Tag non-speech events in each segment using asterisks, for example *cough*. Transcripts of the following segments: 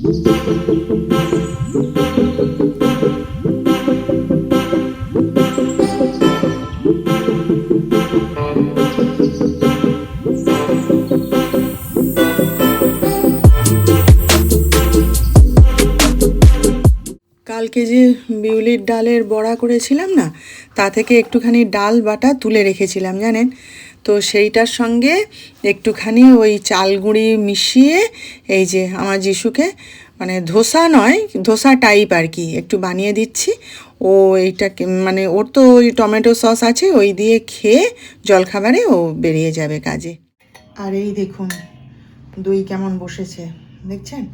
কালকে যে বিউলির ডালের বড়া করেছিলাম না, তা থেকে একটুখানি ডাল বাটা তুলে রেখেছিলাম, জানেন? তো সেইটার সঙ্গে একটুখানি ওই চাল গুঁড়ি মিশিয়ে এই যে আমার যিশুকে মানে ধোসা নয়, ধোসা টাইপ আর কি, একটু বানিয়ে দিচ্ছি। ও এইটাকে মানে ওর তো ওই টমেটো সস আছে, ওই দিয়ে খেয়ে জলখাবারে ও বেরিয়ে যাবে কাজে। আর এই দেখুন, দই কেমন বসেছে, দেখছেন?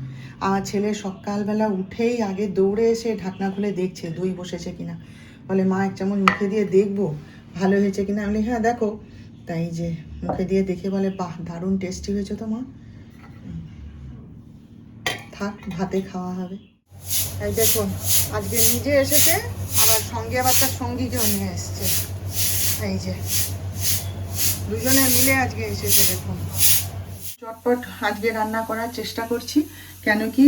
আমার ছেলে সকালবেলা উঠেই আগে দৌড়ে এসে ঢাকনা খুলে দেখছে, দই বসেছে কিনা। বলে, মা, এক চামচ মুখে দিয়ে দেখব, ভালো হয়েছে কিনা? আমি হ্যাঁ দেখো। তাই যে মুখে দিয়ে দেখে বলে, বাহ, দারুণ টেস্টি হয়েছে তো মা। থাক, ভাতে খাওয়া হবে। তাই দেখুন আজকে নিজে এসেছে, আবার সঙ্গে আবার তার সঙ্গীকেও নিয়ে এসছে। এই যে, দুজনে মিলে আজকে এসেছে দেখুন চটপট আজকে রান্না করার চেষ্টা করছি, কেন কি,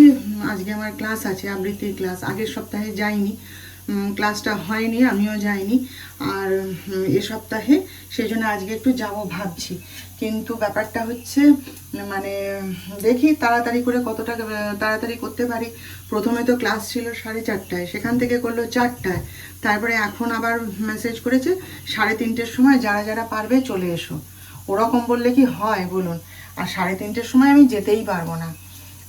আজকে আমার ক্লাস আছে, আবৃত্তির ক্লাস, আগের সপ্তাহে যাইনি। ক্লাসটা হয়নি, আমিও যাইনি। আর এ সপ্তাহে সেই জন্য আজকে একটু যাব ভাবছি। কিন্তু ব্যাপারটা হচ্ছে মানে দেখি তাড়াতাড়ি করে কতটা তাড়াতাড়ি করতে পারি। প্রথমে তো ক্লাস ছিল সাড়ে চারটায়, সেখান থেকে করল চারটায়। তারপরে এখন আবার মেসেজ করেছে, সাড়ে তিনটের সময় যারা যারা পারবে চলে এসো। ওরকম বললে কি হয় বলুন? আর সাড়ে তিনটের সময় আমি যেতেই পারব না।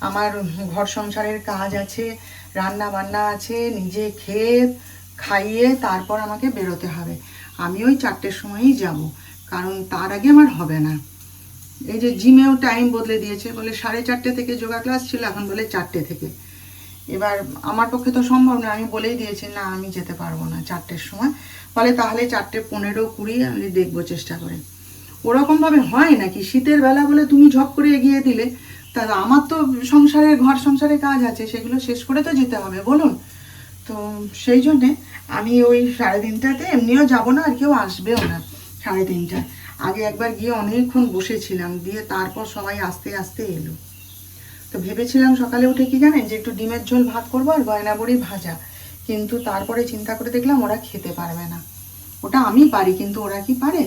আমার ঘর সংসারের কাজ আছে রান্না বান্না আছে, নিজে খেয়ে, খাইয়ে তারপর আমাকে বেরোতে হবে। আমি ওই চারটের সময়ই যাব, কারণ তার আগে আমার হবে না। এই যে জিমেও টাইম বদলে দিয়েছে, বলে সাড়ে চারটে থেকে যোগা ক্লাস ছিল, এখন বলে চারটে থেকে। এবার আমার পক্ষে তো সম্ভব না, আমি বলেই দিয়েছি, না, আমি যেতে পারব না চারটের সময়। বলে তাহলে চারটে পনেরো কুড়ি আমি দেখব চেষ্টা করে। ওরকমভাবে হয় নাকি? শীতের বেলা বলে তুমি ঝপ করে এগিয়ে দিলে তা আমার তো সংসারের, ঘর সংসারে কাজ আছে, সেগুলো শেষ করে তো যেতে হবে, বলুন। তো সেই জন্যে আমি ওই সাড়ে তিনটাতে এমনিও যাব না, আর কেউ আসবেও না সাড়ে তিনটা আগে একবার গিয়ে অনেকক্ষণ বসেছিলাম, দিয়ে তারপর সবাই আস্তে আস্তে এলো। তো ভেবেছিলাম সকালে উঠে কি জানেন, যে একটু ডিমের ঝোল ভাত করব আর গয়না বড়ি ভাজা। কিন্তু তারপরে চিন্তা করে দেখলাম ওরা খেতে পারবে না। ওটা আমি পারি, কিন্তু ওরা কি পারে?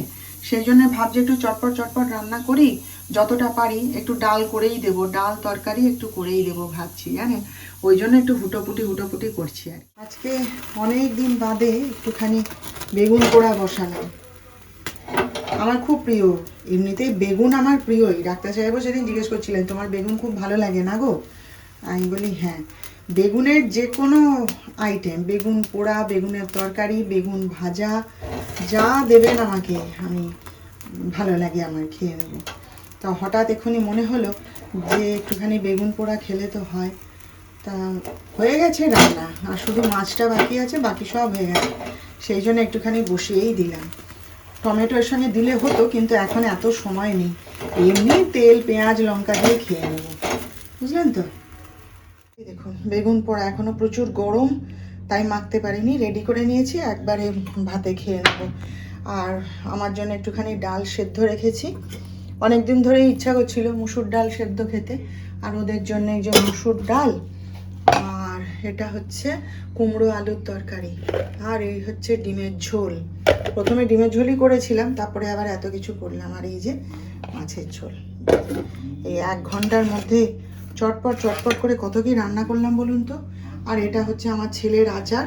সেই জন্য ভাবছি একটু চটপট চটপট রান্না করি। যতটা পারি একটু ডাল করেই দেব, ডাল তরকারি একটু করেই দেব ভাবছি, জানেন? ওই জন্য একটু হুটোপুটি হুটোপুটি করছি আর আজকে অনেক দিন বাদে একটুখানি বেগুন পোড়া বসালাম। আমার খুব প্রিয়, এমনিতেই বেগুন আমার প্রিয়ই। ডাক্তার সাহেবও সেদিন জিজ্ঞেস করছিলেন, তোমার বেগুন খুব ভালো লাগে না গো? আমি বলি হ্যাঁ। বেগুনের যে কোনো আইটেম বেগুন পোড়া, বেগুনের তরকারি, বেগুন ভাজা, যা দেবেন আমাকে, আমি ভালো লাগে আমার খেয়ে নেব। তা হঠাৎ এক্ষুনি মনে হলো যে একটুখানি বেগুন পোড়া খেলে তো হয়। তা হয়ে গেছে রান্না, আর শুধু মাছটা বাকি আছে, বাকি সব হয়ে গেছে। সেই জন্য একটুখানি বসিয়েই দিলাম। টমেটো এর সঙ্গে দিলে হতো, কিন্তু এখন এত সময় নেই। এমনি তেল, পেঁয়াজ, লঙ্কা দিয়ে খেয়ে নেব। বুঝলেন তো? দেখুন, বেগুন পোড়া এখনও প্রচুর গরম, তাই মাখতে পারিনি। রেডি করে নিয়েছি, একবারে ভাতে খেয়ে নেব। আর আমার জন্য একটুখানি ডাল সেদ্ধ রেখেছি। অনেক দিন ধরেই ইচ্ছা করছিল মুসুর ডাল সেদ্ধ খেতে, আর ওদের জন্য এই যে মুসুর ডাল, আর এটা হচ্ছে কুমড়ো আলুর তরকারি, আর এই হচ্ছে ডিমের ঝোল। প্রথমে ডিমের ঝোলই করেছিলাম, তারপরে আবার এত কিছু করলাম, আর এই যে মাছের ঝোল। এই এক ঘণ্টার মধ্যে চটপট চটপট করে কত কি রান্না করলাম বলুন তো? আর এটা হচ্ছে আমার ছেলের আচার,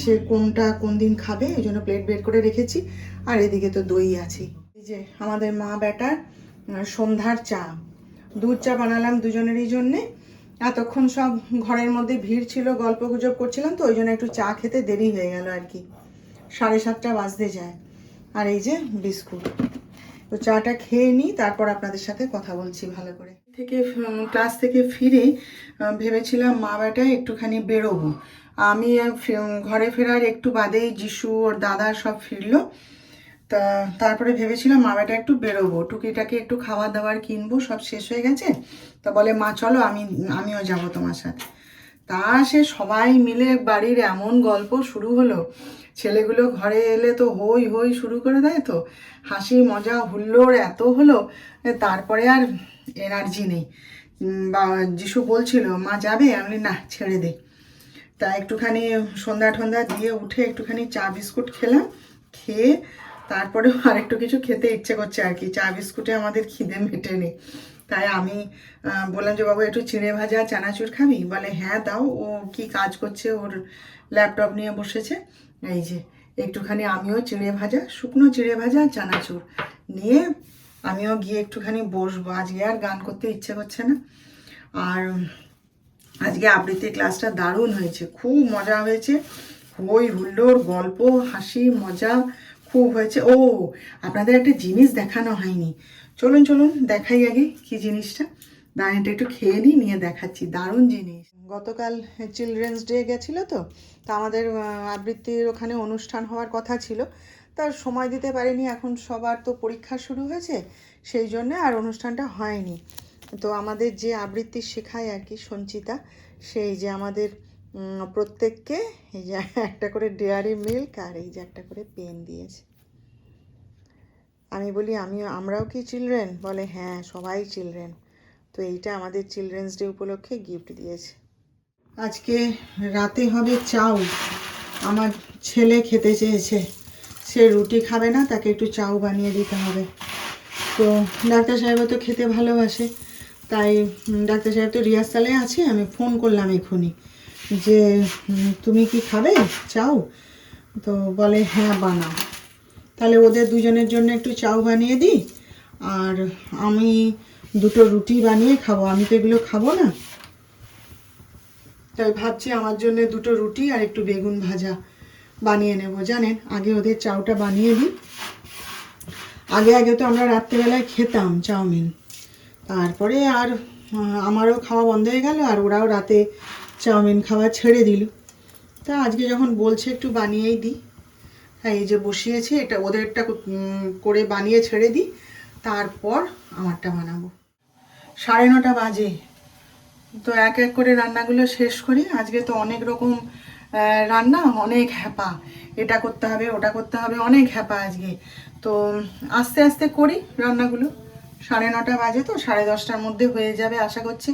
সে কোনটা কোন দিন খাবে, এই জন্য প্লেট বের করে রেখেছি, আর এদিকে তো দই আছে। যে আমাদের মা বেটার সন্ধ্যার চা। দুধ চা বানালাম দুজনেরই জন্যে। এতক্ষণ সব ঘরের মধ্যে ভিড় ছিল গল্প গুজব করছিলাম তো, ওই জন্য একটু চা খেতে দেরি হয়ে গেল আর কি। সাড়ে সাতটা বাজতে যায়। আর এই যে বিস্কুট। তো চাটা খেয়ে নিই, তারপর আপনাদের সাথে কথা বলছি ভালো করে। থেকে ক্লাস থেকে ফিরে ভেবেছিলাম মা বেটা একটুখানি বেরোবো। আমি ঘরে ফেরার একটু বাদেই যিশু, ওর দাদা সব ফিরলো। তা তারপরে ভেবেছিলাম মা বেটা একটু বেরোবো। টুকিটাকে একটু খাবার দাবার কিনবো, সব শেষ হয়ে গেছে। তা বলে, মা, চলো, আমি, আমিও যাব তোমার সাথে। তা সে সবাই মিলে বাড়ির এমন গল্প শুরু হলো। ছেলেগুলো ঘরে এলে তো হই হই শুরু করে দেয় তো। হাসি, মজা, হুল্লোড় এত হলো তারপরে আর এনার্জি নেই। বা, যিশু বলছিল, মা, যাবে? আমি না, ছেড়ে দে। তা একটুখানি সন্ধ্যা ঠন্ধ্যা দিয়ে উঠে একটুখানি চা, বিস্কুট খেলাম। খেয়ে তারপরে *laughs* আর একটু কিছু খেতে ইচ্ছে করছে আর কি। চা বিস্কুটে আমাদের খিদে মেটেনি। তাই আমি বললাম যে, বাবু, একটু চিড়ে ভাজা, চানাচুর খাবি? বলে হ্যাঁ দাও। ও কি কাজ করছে? ওর ল্যাপটপ নিয়ে বসেছে। এই যে, একটুখানি আমিও চিড়ে ভাজা, শুকনো চিড়ে ভাজা, চানাচুর নিয়ে আমিও গিয়ে একটুখানি বসবো। আজকে আর গান করতে ইচ্ছে করছে না। আর আজকে আবৃত্তি ক্লাসটা দারুণ হয়েছে। খুব মজা হয়েছে। হই হুল্লোড় গল্প, হাসি, মজা খুব হয়েছে। ও, আপনাদের একটা জিনিস দেখানো হয়নি। চলুন চলুন, দেখাই আগে কি জিনিসটা। দাঁড়িয়েটা একটু খেয়ে নিই, নিয়ে দেখাচ্ছি। দারুণ জিনিস। গতকাল চিলড্রেন্স ডে গেছিল তো, তা আমাদের আবৃত্তির ওখানে অনুষ্ঠান হওয়ার কথা ছিল। তার সময় দিতে পারিনি, এখন সবার তো পরীক্ষা শুরু হয়েছে, সেই জন্য আর অনুষ্ঠানটা হয়নি। তো আমাদের যে আবৃত্তি শেখায় আর কি সঞ্চিতা, সেই যে আমাদের প্রত্যেককে এই যে একটা করে ডেয়ারি মিল্ক আর এই যে একটা করে পেন দিয়েছে। আমি বলি, আমি, আমরাও কি চিলড্রেন বলে হ্যাঁ সবাই চিলড্রেন তো এইটা আমাদের চিলড্রেন্স ডে উপলক্ষে গিফট দিয়েছে। আজকে রাতে হবে চাউ। আমার ছেলে খেতে চেয়েছে। সে রুটি খাবে না, তাকে একটু চাউ বানিয়ে দিতে হবে। তো ডাক্তার সাহেবও তো খেতে ভালোবাসে। তাই ডাক্তার সাহেব তো রিহার্সালে আছে, আমি ফোন করলাম এক্ষুনি। যে তুমি কি খাবে? চাউ তো বলে হ্যাঁ বানাও। তাহলে ওদের দুজনের জন্য একটু চাউ বানিয়ে দিই। আর আমি দুটো রুটি বানিয়ে খাব। আমি তো এগুলো খাব না। তাই ভাবছি আমার জন্য দুটো রুটি আর একটু বেগুন ভাজা বানিয়ে নেব। জানেন, আগে ওদের চাউটা বানিয়ে দিই। আগে আগে তো আমরা রাত্রেবেলায় খেতাম চাউমিন। তারপরে আর আমারও খাওয়া বন্ধ হয়ে গেল। আর ওরাও রাতে চাউমিন খাওয়া ছেড়ে দিল। তা আজকে যখন বলছে একটু বানিয়েই দিই। হ্যাঁ এই যে বসিয়েছে এটা ওদেরটা উম, করে বানিয়ে ছেড়ে দিই। তারপর আমারটা বানাবো। সাড়ে নটা বাজে। তো এক এক করে রান্নাগুলো শেষ করি। আজকে তো অনেক রকম রান্না অনেক হ্যাপা। এটা করতে হবে ওটা করতে হবে অনেক হ্যাপা আজকে। তো আস্তে আস্তে করি রান্নাগুলো। সাড়ে নটা বাজে তো, সাড়ে দশটার মধ্যে হয়ে যাবে আশা করছি।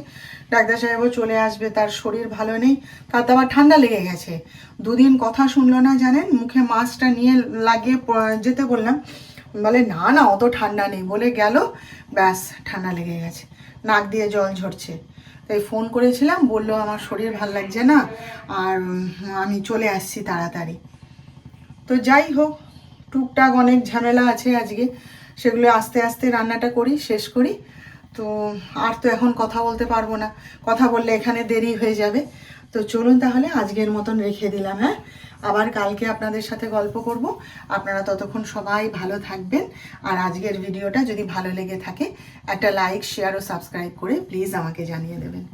ডাক্তার সাহেবও চলে আসবে, তার শরীর ভালো নেই, তার তো আবার ঠান্ডা লেগে গেছে। দুদিন কথা শুনলো না জানেন, মুখে মাছটা নিয়ে লাগিয়ে যেতে বললাম। বলে, না না, অত ঠান্ডা নেই। বলে গেল, ব্যাস, ঠান্ডা লেগে গেছে। নাক দিয়ে জল ঝরছে। তাই ফোন করেছিলাম, বলল, আমার শরীর ভালো লাগছে না, আর আমি চলে আসছি তাড়াতাড়ি। তো যাই হোক, টুকটাক অনেক ঝামেলা আছে আজকে। সেগুলো আস্তে আস্তে রান্নাটা করি, শেষ করি। তো আর তো এখন কথা বলতে পারব না। কথা বললে এখানে দেরি হয়ে যাবে। তো চলুন তাহলে আজকের মতন রেখে দিলাম হ্যাঁ? আবার কালকে আপনাদের সাথে গল্প করব। আপনারা ততক্ষণ সবাই ভালো থাকবেন। আর আজকের ভিডিওটা যদি ভালো লেগে থাকে, একটা লাইক, শেয়ার ও সাবস্ক্রাইব করে প্লিজ আমাকে জানিয়ে দেবেন।